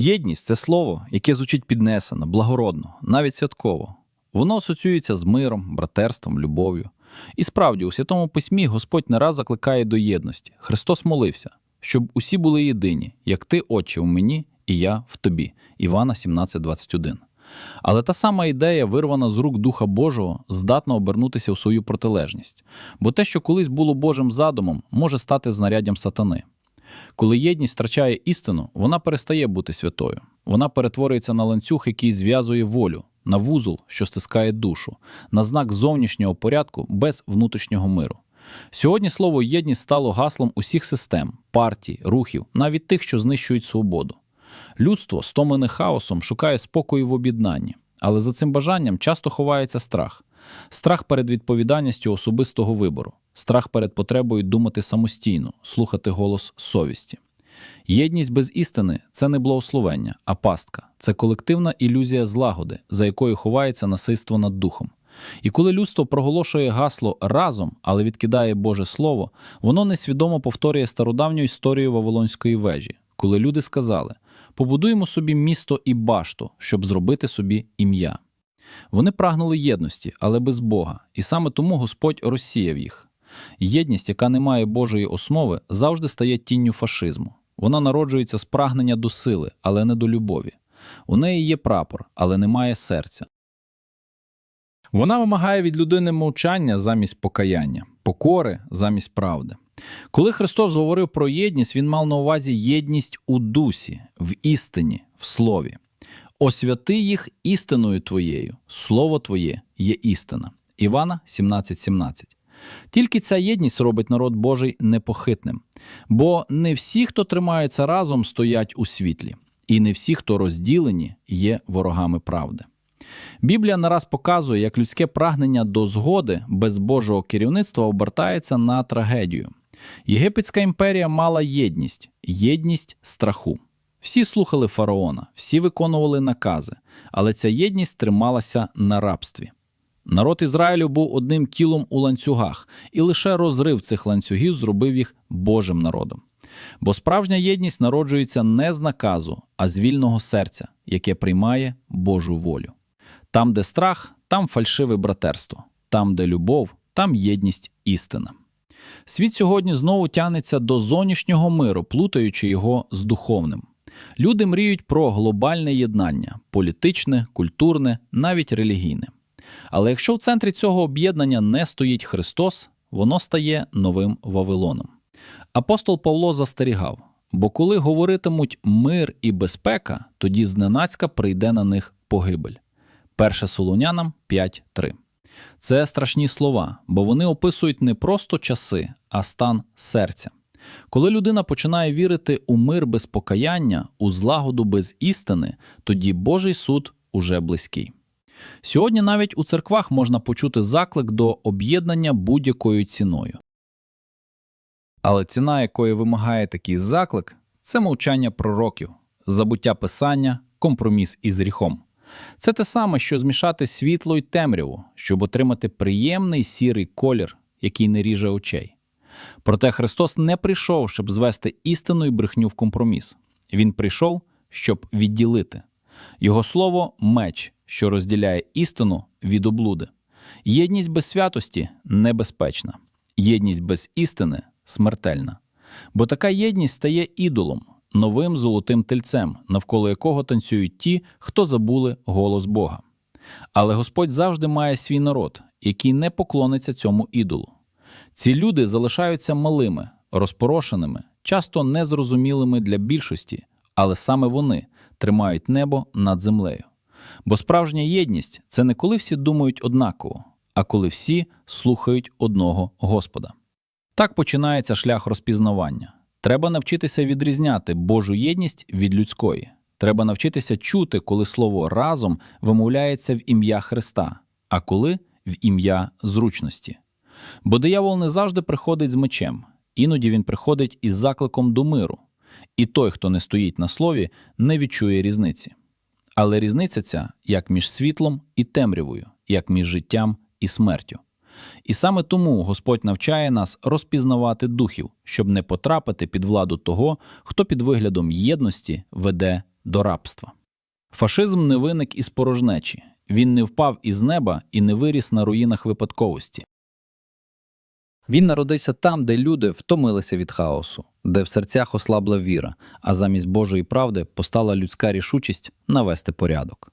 Єдність це слово, яке звучить піднесено, благородно, навіть святково. Воно асоціюється з миром, братерством, любов'ю. І справді, у Святому Письмі Господь не раз закликає до єдності. Христос молився, щоб усі були єдині, як ти, Отче, у мені, і я в тобі. Івана 17,21. Але та сама ідея, вирвана з рук Духа Божого, здатна обернутися в свою протилежність. Бо те, що колись було Божим задумом, може стати знаряддям сатани. Коли єдність втрачає істину, вона перестає бути святою. Вона перетворюється на ланцюг, який зв'язує волю, на вузол, що стискає душу, на знак зовнішнього порядку без внутрішнього миру. Сьогодні слово єдність стало гаслом усіх систем, партій, рухів, навіть тих, що знищують свободу. Людство, стомлене хаосом, шукає спокою в об'єднанні, але за цим бажанням часто ховається страх. Страх перед відповідальністю особистого вибору, страх перед потребою думати самостійно, слухати голос совісті. Єдність без істини це не благословення, а пастка, це колективна ілюзія злагоди, за якою ховається насильство над духом. І коли людство проголошує гасло разом, але відкидає Боже Слово, воно несвідомо повторює стародавню історію Вавилонської вежі, коли люди сказали: побудуємо собі місто і башту, щоб зробити собі ім'я. Вони прагнули єдності, але без Бога, і саме тому Господь розсіяв їх. Єдність, яка не має Божої основи, завжди стає тінню фашизму. Вона народжується з прагнення до сили, але не до любові. У неї є прапор, але немає серця. Вона вимагає від людини мовчання замість покаяння, покори замість правди. Коли Христос говорив про єдність, він мав на увазі єдність у дусі, в істині, в слові. Освяти їх істиною твоєю, слово твоє є істина. Івана 17,17. Тільки ця єдність робить народ Божий непохитним, бо не всі, хто тримається разом, стоять у світлі, і не всі, хто розділені, є ворогами правди. Біблія нараз показує, як людське прагнення до згоди без Божого керівництва обертається на трагедію. Єгипетська імперія мала єдність, єдність страху. Всі слухали фараона, всі виконували накази, але ця єдність трималася на рабстві. Народ Ізраїлю був одним кілом у ланцюгах, і лише розрив цих ланцюгів зробив їх Божим народом. Бо справжня єдність народжується не з наказу, а з вільного серця, яке приймає Божу волю. Там, де страх, там фальшиве братерство, там, де любов, там єдність істина. Світ сьогодні знову тягнеться до зовнішнього миру, плутаючи його з духовним. Люди мріють про глобальне єднання політичне, культурне, навіть релігійне. Але якщо в центрі цього об'єднання не стоїть Христос, воно стає новим Вавилоном. Апостол Павло застерігав: бо коли говоритимуть мир і безпека, тоді зненацька прийде на них погибель. 1 Солонянам 5.3. Це страшні слова, бо вони описують не просто часи, а стан серця. Коли людина починає вірити у мир без покаяння, у злагоду без істини, тоді Божий суд уже близький. Сьогодні навіть у церквах можна почути заклик до об'єднання будь-якою ціною. Але ціна, якої вимагає такий заклик, це мовчання пророків, забуття писання, компроміс із гріхом. Це те саме, що змішати світло й темряву, щоб отримати приємний сірий колір, який не ріже очей. Проте Христос не прийшов, щоб звести істину і брехню в компроміс. Він прийшов, щоб відділити. Його слово меч, що розділяє істину від облуди. Єдність без святості небезпечна, єдність без істини смертельна. Бо така єдність стає ідолом, новим золотим тельцем, навколо якого танцюють ті, хто забули голос Бога. Але Господь завжди має свій народ, який не поклониться цьому ідолу. Ці люди залишаються малими, розпорошеними, часто незрозумілими для більшості, але саме вони тримають небо над землею. Бо справжня єдність це не коли всі думають однаково, а коли всі слухають одного Господа. Так починається шлях розпізнавання. Треба навчитися відрізняти Божу єдність від людської. Треба навчитися чути, коли слово разом вимовляється в ім'я Христа, а коли в ім'я зручності. Бо диявол не завжди приходить з мечем, іноді він приходить із закликом до миру, і той, хто не стоїть на слові, не відчує різниці. Але різниця ця як між світлом і темрявою, як між життям і смертю. І саме тому Господь навчає нас розпізнавати духів, щоб не потрапити під владу того, хто під виглядом єдності веде до рабства. Фашизм не виник із порожнечі, він не впав із неба і не виріс на руїнах випадковості. Він народився там, де люди втомилися від хаосу, де в серцях ослабла віра, а замість Божої правди постала людська рішучість навести порядок.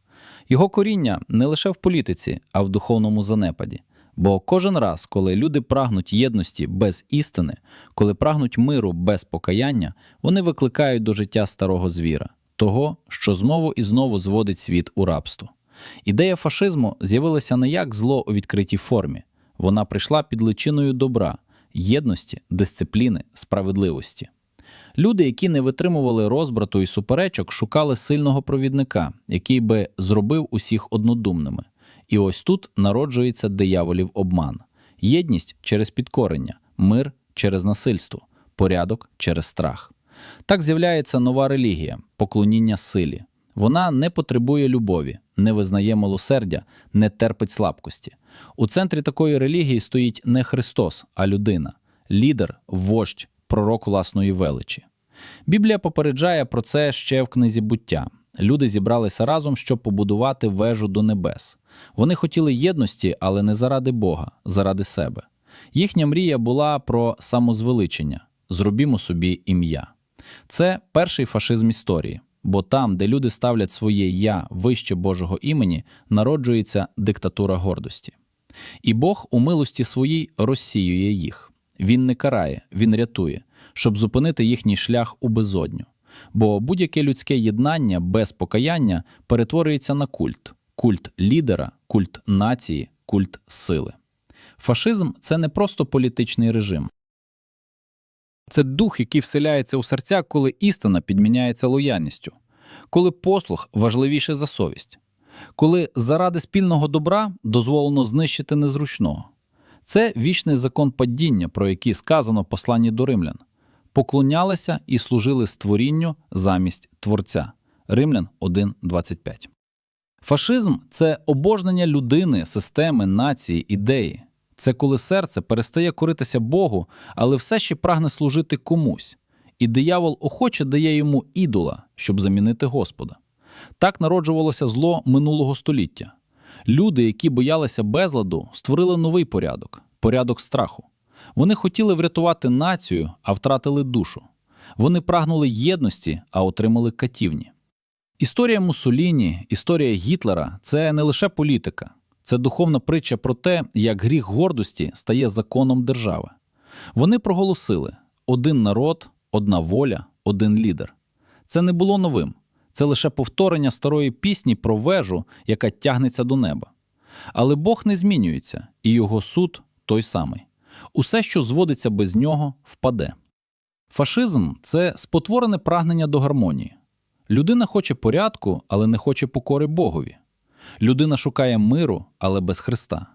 Його коріння не лише в політиці, а в духовному занепаді. Бо кожен раз, коли люди прагнуть єдності без істини, коли прагнуть миру без покаяння, вони викликають до життя старого звіра, того, що знову і знову зводить світ у рабство. Ідея фашизму з'явилася не як зло у відкритій формі, вона прийшла під личиною добра, єдності, дисципліни, справедливості. Люди, які не витримували розбрату і суперечок, шукали сильного провідника, який би зробив усіх однодумними. І ось тут народжується дияволів обман: єдність через підкорення, мир через насильство, порядок через страх. Так з'являється нова релігія поклоніння силі. Вона не потребує любові, не визнає милосердя, не терпить слабкості. У центрі такої релігії стоїть не Христос, а людина, лідер, вождь, пророк власної величі. Біблія попереджає про це ще в книзі буття. Люди зібралися разом, щоб побудувати вежу до небес. Вони хотіли єдності, але не заради Бога, заради себе. Їхня мрія була про самозвеличення зробімо собі ім'я. Це перший фашизм історії, бо там, де люди ставлять своє я вище Божого імені, народжується диктатура гордості. І Бог у милості своїй розсіює їх. Він не карає, він рятує, щоб зупинити їхній шлях у безодню. Бо будь-яке людське єднання без покаяння перетворюється на культ культ лідера, культ нації, культ сили. Фашизм це не просто політичний режим. Це дух, який вселяється у серця, коли істина підміняється лояльністю, коли послух важливіше за совість, коли заради спільного добра дозволено знищити незручного. Це вічний закон падіння, про який сказано в посланні до римлян. Поклонялися і служили створінню замість Творця. Римлян 1.25. Фашизм це обожнення людини, системи, нації, ідеї. Це коли серце перестає коритися Богу, але все ще прагне служити комусь, і диявол охоче дає йому ідола, щоб замінити Господа. Так народжувалося зло минулого століття. Люди, які боялися безладу, створили новий порядок порядок страху. Вони хотіли врятувати націю, а втратили душу. Вони прагнули єдності, а отримали катівні. Історія Муссоліні, історія Гітлера це не лише політика, це духовна притча про те, як гріх гордості стає законом держави. Вони проголосили один народ, одна воля, один лідер. Це не було новим, це лише повторення старої пісні про вежу, яка тягнеться до неба. Але Бог не змінюється, і його суд той самий. Усе, що зводиться без нього, впаде. Фашизм це спотворене прагнення до гармонії. Людина хоче порядку, але не хоче покори Богові. Людина шукає миру, але без Христа.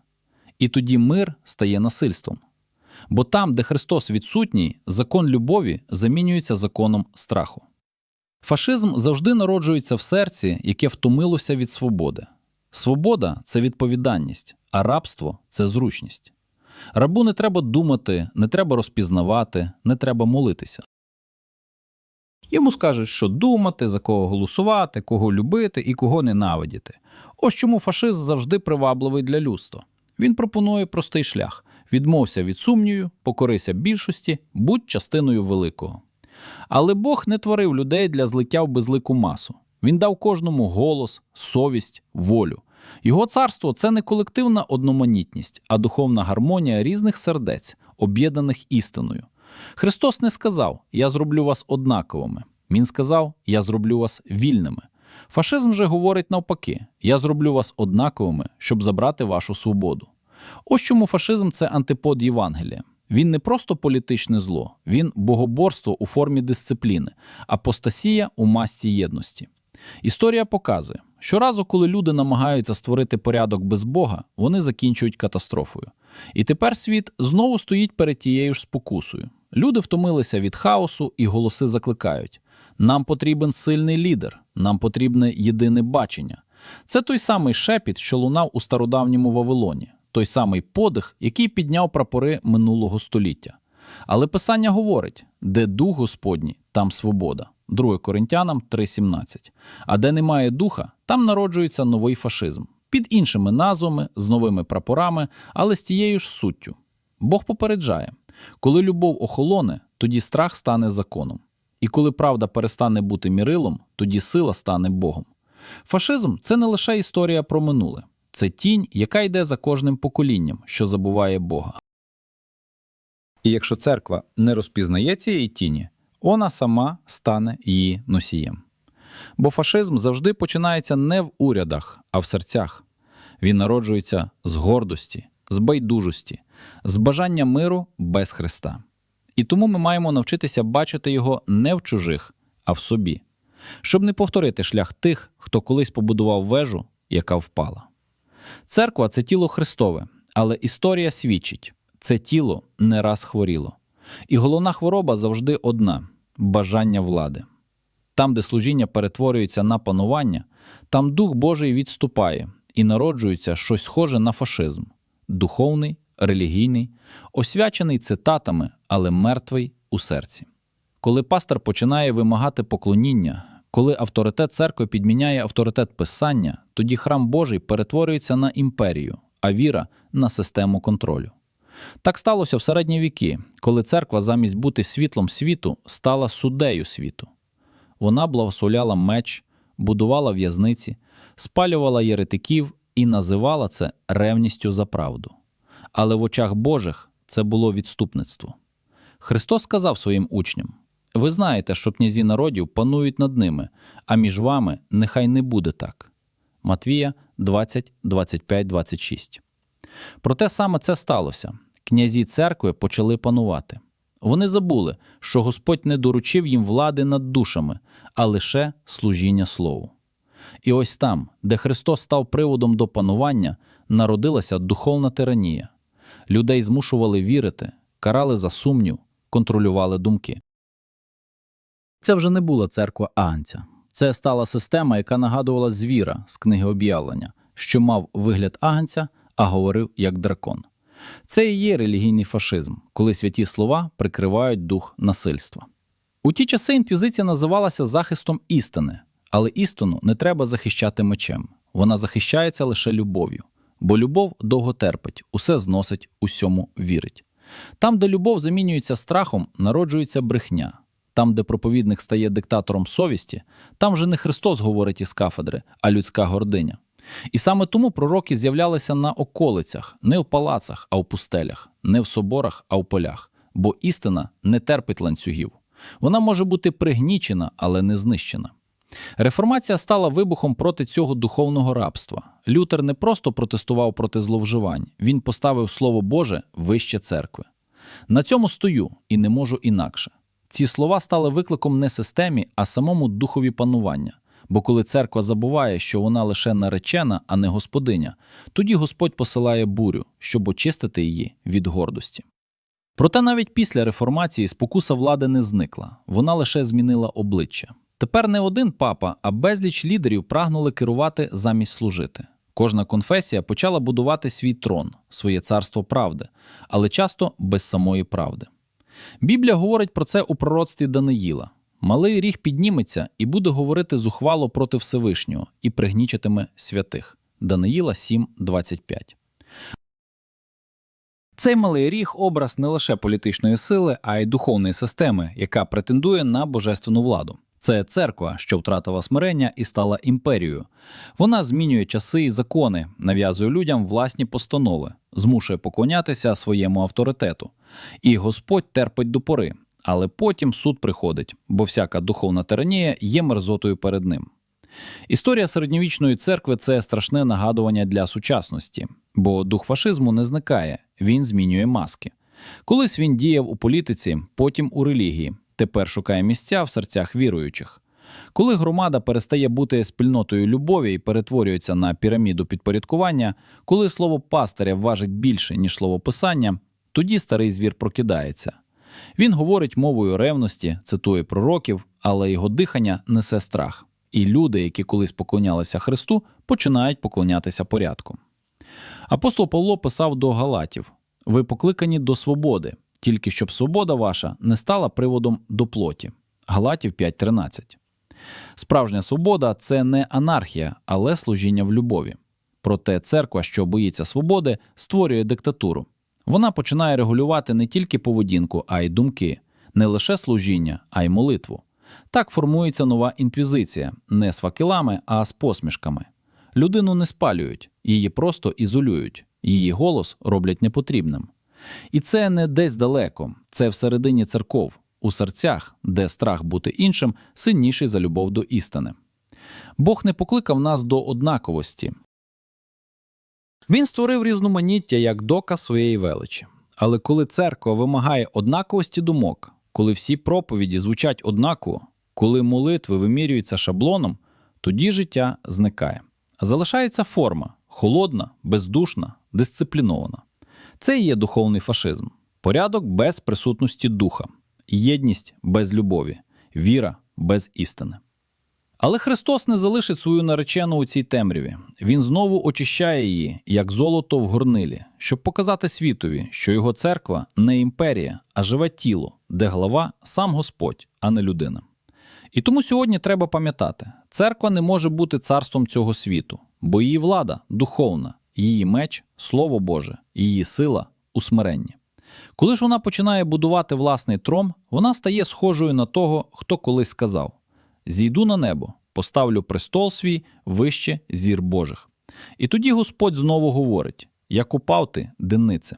І тоді мир стає насильством. Бо там, де Христос відсутній, закон любові замінюється законом страху. Фашизм завжди народжується в серці, яке втомилося від свободи. Свобода це відповідальність, а рабство це зручність. Рабу не треба думати, не треба розпізнавати, не треба молитися. Йому скажуть, що думати, за кого голосувати, кого любити і кого ненавидіти. Ось чому фашизм завжди привабливий для людства. Він пропонує простий шлях: відмовся від сумнівів, покорися більшості, будь частиною великого. Але Бог не творив людей для злиття в безлику масу. Він дав кожному голос, совість, волю. Його царство це не колективна одноманітність, а духовна гармонія різних сердець, об'єднаних істиною. Христос не сказав Я зроблю вас однаковими. Він сказав Я зроблю вас вільними. Фашизм же говорить навпаки: Я зроблю вас однаковими, щоб забрати вашу свободу. Ось чому фашизм це антипод Євангелія. Він не просто політичне зло, він богоборство у формі дисципліни, апостасія у масті єдності. Історія показує, щоразу, коли люди намагаються створити порядок без Бога, вони закінчують катастрофою. І тепер світ знову стоїть перед тією ж спокусою. Люди втомилися від хаосу і голоси закликають: нам потрібен сильний лідер, нам потрібне єдине бачення. Це той самий шепіт, що лунав у стародавньому Вавилоні, той самий подих, який підняв прапори минулого століття. Але Писання говорить: де дух Господній, там свобода. 2 Коринтянам 3.17. А де немає духа, там народжується новий фашизм. Під іншими назвами, з новими прапорами, але з тією ж суттю. Бог попереджає: коли любов охолоне, тоді страх стане законом. І коли правда перестане бути мірилом, тоді сила стане Богом. Фашизм це не лише історія про минуле, це тінь, яка йде за кожним поколінням, що забуває Бога. І якщо церква не розпізнає цієї тіні, вона сама стане її носієм. Бо фашизм завжди починається не в урядах, а в серцях. Він народжується з гордості, з байдужості, з бажання миру без Христа. І тому ми маємо навчитися бачити його не в чужих, а в собі, щоб не повторити шлях тих, хто колись побудував вежу, яка впала. Церква це тіло Христове, але історія свідчить це тіло не раз хворіло. І головна хвороба завжди одна бажання влади. Там, де служіння перетворюється на панування, там Дух Божий відступає і народжується щось схоже на фашизм духовний, релігійний, освячений цитатами, але мертвий у серці. Коли пастор починає вимагати поклоніння, коли авторитет церкви підміняє авторитет писання, тоді храм Божий перетворюється на імперію, а віра на систему контролю. Так сталося в середні віки, коли церква замість бути світлом світу стала суддею світу. Вона благословляла меч, будувала в'язниці, спалювала єретиків і називала це ревністю за правду. Але в очах Божих це було відступництво. Христос сказав своїм учням: Ви знаєте, що князі народів панують над ними, а між вами нехай не буде так. Матвія 20, 25, 26. Проте саме це сталося. Князі церкви почали панувати. Вони забули, що Господь не доручив їм влади над душами, а лише служіння Слову. І ось там, де Христос став приводом до панування, народилася духовна тиранія. Людей змушували вірити, карали за сумнів, контролювали думки. Це вже не була церква Агнця. Це стала система, яка нагадувала звіра з книги об'явлення, що мав вигляд агнця, а говорив як дракон. Це і є релігійний фашизм, коли святі слова прикривають дух насильства. У ті часи інквізиція називалася захистом істини, але істину не треба захищати мечем. Вона захищається лише любов'ю, бо любов довго терпить, усе зносить, усьому вірить. Там, де любов замінюється страхом, народжується брехня. Там, де проповідник стає диктатором совісті, там вже не Христос говорить із кафедри, а людська гординя. І саме тому пророки з'являлися на околицях, не в палацах, а в пустелях, не в соборах, а в полях. Бо істина не терпить ланцюгів. Вона може бути пригнічена, але не знищена. Реформація стала вибухом проти цього духовного рабства. Лютер не просто протестував проти зловживань, він поставив Слово Боже вище церкви. На цьому стою і не можу інакше. Ці слова стали викликом не системі, а самому духові панування. Бо коли церква забуває, що вона лише наречена, а не господиня, тоді Господь посилає бурю, щоб очистити її від гордості. Проте навіть після реформації спокуса влади не зникла, вона лише змінила обличчя. Тепер не один папа, а безліч лідерів прагнули керувати замість служити. Кожна конфесія почала будувати свій трон, своє царство правди, але часто без самої правди. Біблія говорить про це у пророцтві Даниїла. Малий ріг підніметься і буде говорити зухвало проти Всевишнього і пригнічитиме святих. Даниїла 7.25. Цей малий ріг образ не лише політичної сили, а й духовної системи, яка претендує на божественну владу. Це церква, що втратила смирення і стала імперією. Вона змінює часи і закони, нав'язує людям власні постанови, змушує поклонятися своєму авторитету. І Господь терпить до пори, але потім суд приходить, бо всяка духовна тиранія є мерзотою перед ним. Історія середньовічної церкви це страшне нагадування для сучасності, бо дух фашизму не зникає, він змінює маски. Колись він діяв у політиці, потім у релігії, тепер шукає місця в серцях віруючих. Коли громада перестає бути спільнотою любові і перетворюється на піраміду підпорядкування, коли слово пастиря важить більше, ніж слово писання, тоді старий звір прокидається. Він говорить мовою ревності, цитує пророків, але його дихання несе страх. І люди, які колись поклонялися Христу, починають поклонятися порядку. Апостол Павло писав до Галатів: ви покликані до свободи, тільки щоб свобода ваша не стала приводом до плоті. Галатів 5.13. Справжня свобода це не анархія, але служіння в любові. Проте церква, що боїться свободи, створює диктатуру. Вона починає регулювати не тільки поведінку, а й думки, не лише служіння, а й молитву. Так формується нова інквізиція не з факелами, а з посмішками. Людину не спалюють, її просто ізолюють, її голос роблять непотрібним. І це не десь далеко, це всередині церков, у серцях, де страх бути іншим сильніший за любов до істини. Бог не покликав нас до однаковості. Він створив різноманіття як доказ своєї величі. Але коли церква вимагає однаковості думок, коли всі проповіді звучать однаково, коли молитви вимірюються шаблоном, тоді життя зникає. Залишається форма холодна, бездушна, дисциплінована. Це і є духовний фашизм, порядок без присутності духа, єдність без любові, віра без істини. Але Христос не залишить свою наречену у цій темряві. Він знову очищає її, як золото в горнилі, щоб показати світові, що його церква не імперія, а живе тіло, де глава сам Господь, а не людина. І тому сьогодні треба пам'ятати: церква не може бути царством цього світу, бо її влада духовна, її меч Слово Боже, її сила у. Коли ж вона починає будувати власний трон, вона стає схожою на того, хто колись сказав: Зійду на небо, поставлю престол свій вище зір Божих. І тоді Господь знову говорить: як упав ти, денице.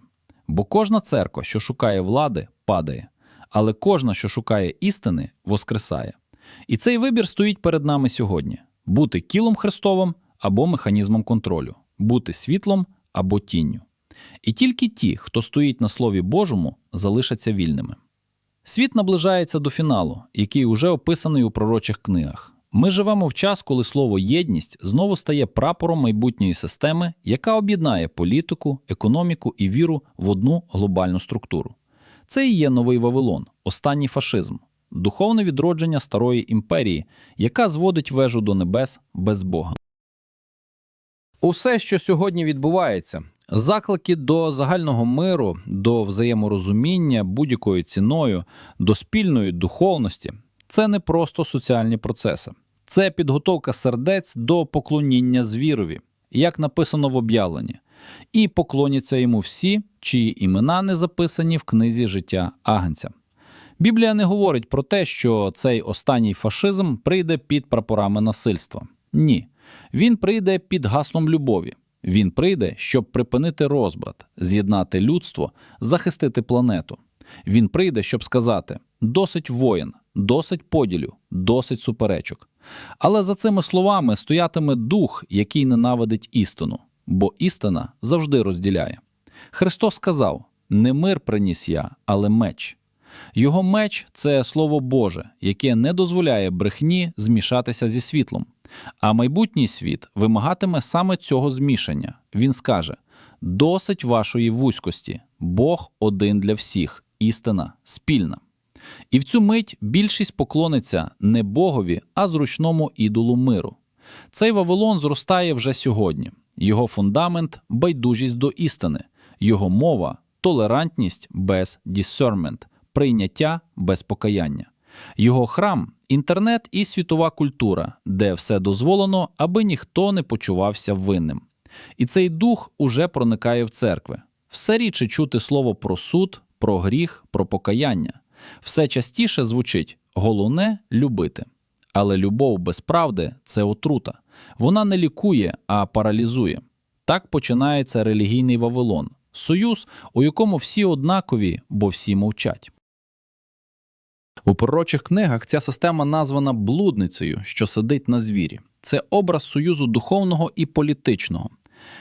Бо кожна церква, що шукає влади, падає, але кожна, що шукає істини, воскресає. І цей вибір стоїть перед нами сьогодні: бути кілом Христовим або механізмом контролю, бути світлом або тінню. І тільки ті, хто стоїть на Слові Божому, залишаться вільними. Світ наближається до фіналу, який уже описаний у пророчих книгах. Ми живемо в час, коли слово єдність знову стає прапором майбутньої системи, яка об'єднає політику, економіку і віру в одну глобальну структуру. Це і є новий Вавилон, останній фашизм, духовне відродження старої імперії, яка зводить вежу до небес без Бога. Усе, що сьогодні відбувається, заклики до загального миру, до взаєморозуміння будь-якою ціною, до спільної духовності це не просто соціальні процеси, це підготовка сердець до поклоніння звірові, як написано в об'явленні, і поклоняться йому всі, чиї імена не записані в книзі життя Агнця. Біблія не говорить про те, що цей останній фашизм прийде під прапорами насильства. Ні, він прийде під гаслом любові. Він прийде, щоб припинити розбрат, з'єднати людство, захистити планету. Він прийде, щоб сказати: досить воїн, досить поділю, досить суперечок. Але за цими словами стоятиме дух, який ненавидить істину, бо істина завжди розділяє. Христос сказав: не мир приніс я, але меч. Його меч це слово Боже, яке не дозволяє брехні змішатися зі світлом. А майбутній світ вимагатиме саме цього змішання. Він скаже: досить вашої вузькості, Бог один для всіх, істина спільна. І в цю мить більшість поклониться не Богові, а зручному ідолу миру. Цей Вавилон зростає вже сьогодні. Його фундамент байдужість до істини, його мова толерантність без discernment, прийняття без покаяння. Його храм інтернет і світова культура, де все дозволено, аби ніхто не почувався винним. І цей дух уже проникає в церкви. Все рідше чути слово про суд, про гріх, про покаяння. Все частіше звучить головне любити. Але любов без правди це отрута. Вона не лікує, а паралізує. Так починається релігійний Вавилон, союз, у якому всі однакові, бо всі мовчать. У пророчих книгах ця система названа блудницею, що сидить на звірі. Це образ союзу духовного і політичного.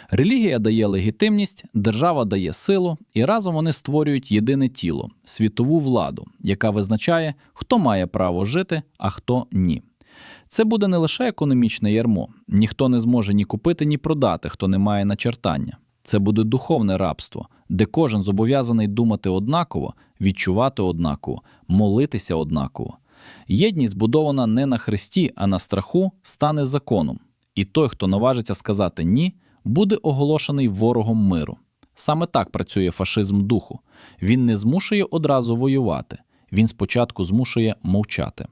Релігія дає легітимність, держава дає силу, і разом вони створюють єдине тіло світову владу, яка визначає, хто має право жити, а хто ні. Це буде не лише економічне ярмо, ніхто не зможе ні купити, ні продати, хто не має начертання. Це буде духовне рабство, де кожен зобов'язаний думати однаково, відчувати однаково, молитися однаково. Єдність, збудована не на хресті, а на страху, стане законом, і той, хто наважиться сказати ні, буде оголошений ворогом миру. Саме так працює фашизм духу. Він не змушує одразу воювати, він спочатку змушує мовчати.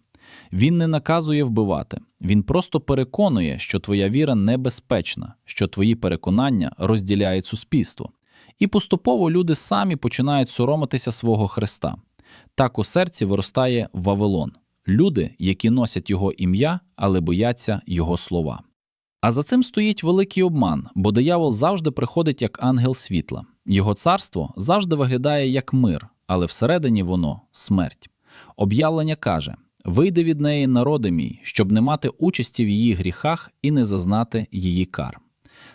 Він не наказує вбивати, він просто переконує, що твоя віра небезпечна, що твої переконання розділяють суспільство. І поступово люди самі починають соромитися свого Христа. Так у серці виростає Вавилон люди, які носять його ім'я, але бояться його слова. А за цим стоїть великий обман, бо диявол завжди приходить як ангел світла. Його царство завжди виглядає як мир, але всередині воно смерть. Об'явлення каже: Вийди від неї, народи мій, щоб не мати участі в її гріхах і не зазнати її кар.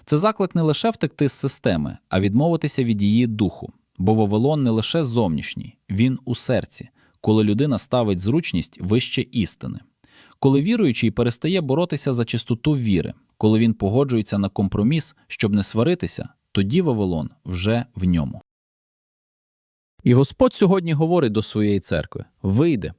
Це заклик не лише втекти з системи, а відмовитися від її духу, бо Вавилон не лише зовнішній, він у серці, коли людина ставить зручність вище істини. Коли віруючий перестає боротися за чистоту віри, коли він погоджується на компроміс, щоб не сваритися, тоді Вавилон вже в ньому. І Господь сьогодні говорить до своєї церкви: вийди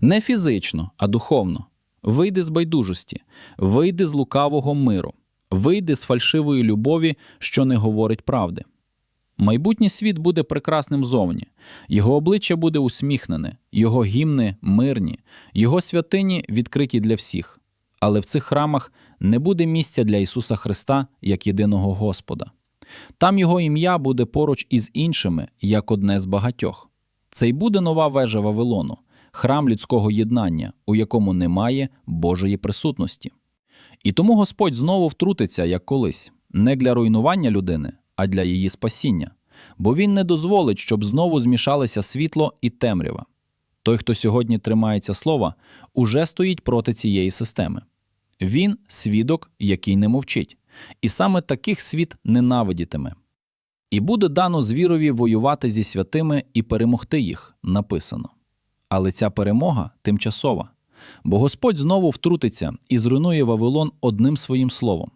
не фізично, а духовно. Вийди з байдужості, вийди з лукавого миру, вийди з фальшивої любові, що не говорить правди. Майбутній світ буде прекрасним зовні, його обличчя буде усміхнене, його гімни мирні, його святині відкриті для всіх. Але в цих храмах не буде місця для Ісуса Христа як єдиного Господа. Там Його ім'я буде поруч із іншими, як одне з багатьох. Це й буде нова вежа Вавилону, храм людського єднання, у якому немає Божої присутності. І тому Господь знову втрутиться, як колись, не для руйнування людини, а для її спасіння, бо Він не дозволить, щоб знову змішалися світло і темрява. Той, хто сьогодні тримається слова, уже стоїть проти цієї системи. Він свідок, який не мовчить, і саме таких світ ненавидітиме. І буде дано звірові воювати зі святими і перемогти їх, написано. Але ця перемога тимчасова, бо Господь знову втрутиться і зруйнує Вавилон одним своїм словом.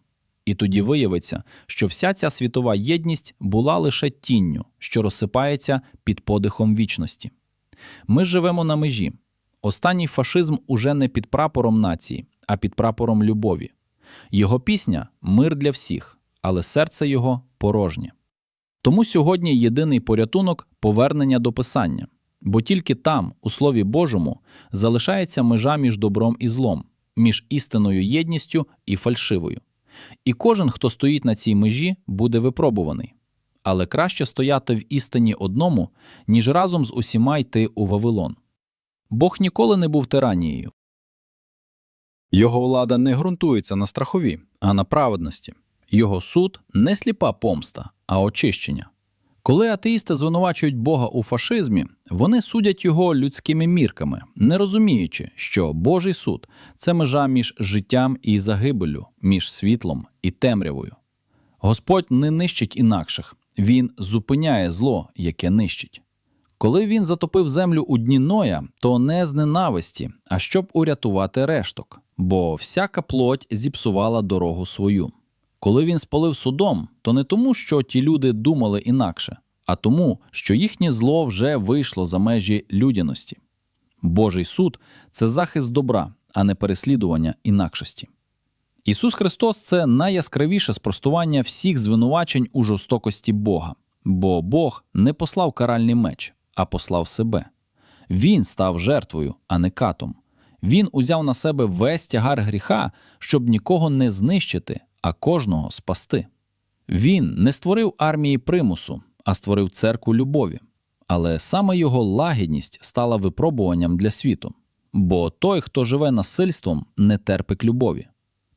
І тоді виявиться, що вся ця світова єдність була лише тінню, що розсипається під подихом вічності. Ми живемо на межі. Останній фашизм уже не під прапором нації, а під прапором любові. Його пісня мир для всіх, але серце його порожнє. Тому сьогодні єдиний порятунок повернення до писання, бо тільки там, у Слові Божому, залишається межа між добром і злом, між істинною єдністю і фальшивою. І кожен, хто стоїть на цій межі, буде випробуваний. Але краще стояти в істині одному, ніж разом з усіма йти у Вавилон. Бог ніколи не був тиранією. Його влада не ґрунтується на страхові, а на праведності. Його суд не сліпа помста, а очищення. Коли атеїсти звинувачують Бога у фашизмі, вони судять його людськими мірками, не розуміючи, що Божий суд це межа між життям і загибелю, між світлом і темрявою. Господь не нищить інакших, він зупиняє зло, яке нищить. Коли він затопив землю у дні Ноя, то не з ненависті, а щоб урятувати решток, бо всяка плоть зіпсувала дорогу свою. Коли він спалив судом, то не тому, що ті люди думали інакше, а тому, що їхнє зло вже вийшло за межі людяності. Божий суд це захист добра, а не переслідування інакшості. Ісус Христос це найяскравіше спростування всіх звинувачень у жорстокості Бога, бо Бог не послав каральний меч, а послав себе. Він став жертвою, а не катом. Він узяв на себе весь тягар гріха, щоб нікого не знищити, а кожного спасти. Він не створив армії примусу, а створив церкву любові. Але саме його лагідність стала випробуванням для світу. Бо той, хто живе насильством, не терпить любові.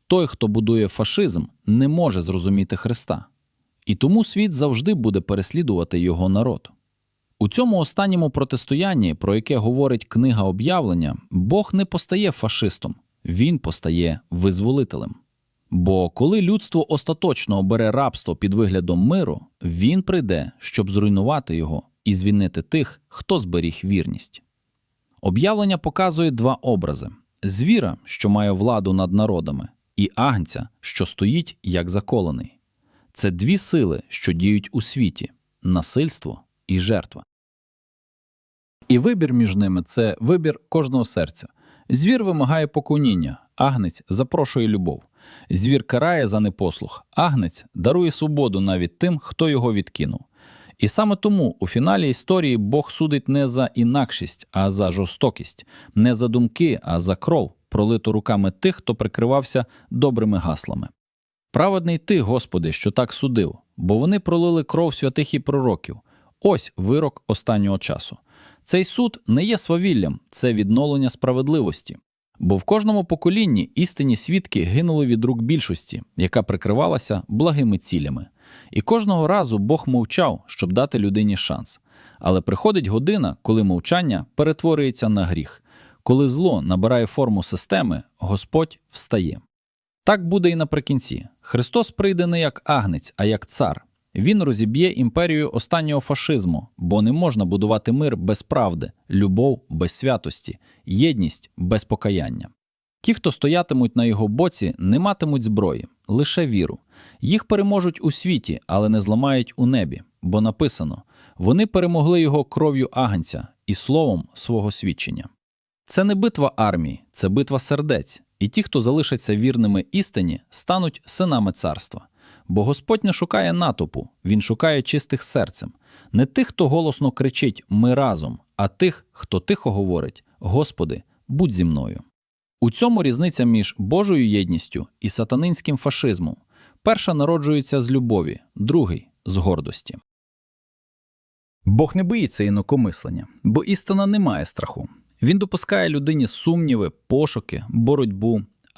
Той, хто будує фашизм, не може зрозуміти Христа. І тому світ завжди буде переслідувати його народ. У цьому останньому протистоянні, про яке говорить книга об'явлення, Бог не постає фашистом, він постає визволителем. Бо коли людство остаточно обере рабство під виглядом миру, він прийде, щоб зруйнувати його і звільнити тих, хто зберіг вірність. Об'явлення показує два образи: звіра, що має владу над народами, і агнця, що стоїть як заколений. Це дві сили, що діють у світі насильство і жертва. І вибір між ними це вибір кожного серця. Звір вимагає поклоніння, агнець запрошує любов. Звір карає за непослух, агнець дарує свободу навіть тим, хто його відкинув. І саме тому у фіналі історії Бог судить не за інакшість, а за жорстокість, не за думки, а за кров, пролиту руками тих, хто прикривався добрими гаслами. Праведний ти, Господи, що так судив, бо вони пролили кров святих і пророків. Ось вирок останнього часу. Цей суд не є свавіллям, це відновлення справедливості. Бо в кожному поколінні істинні свідки гинули від рук більшості, яка прикривалася благими цілями. І кожного разу Бог мовчав, щоб дати людині шанс. Але приходить година, коли мовчання перетворюється на гріх. Коли зло набирає форму системи, Господь встає. Так буде і наприкінці. Христос прийде не як агнець, а як цар. Він розіб'є імперію останнього фашизму, бо не можна будувати мир без правди, любов без святості, єдність без покаяння. Ті, хто стоятимуть на його боці, не матимуть зброї, лише віру. Їх переможуть у світі, але не зламають у небі, бо написано: вони перемогли його кров'ю агнця і словом свого свідчення. Це не битва армії, це битва сердець, і ті, хто залишаться вірними істині, стануть синами царства. Бо Господь не шукає натовпу, Він шукає чистих серцем, не тих, хто голосно кричить Ми разом, а тих, хто тихо говорить Господи, будь зі мною. У цьому різниця між Божою єдністю і сатанинським фашизмом. Перша народжується з любові, другий з гордості. Бог не боїться інакомислення, бо істина не має страху. Він допускає людині сумніви, пошуки, боротьбу,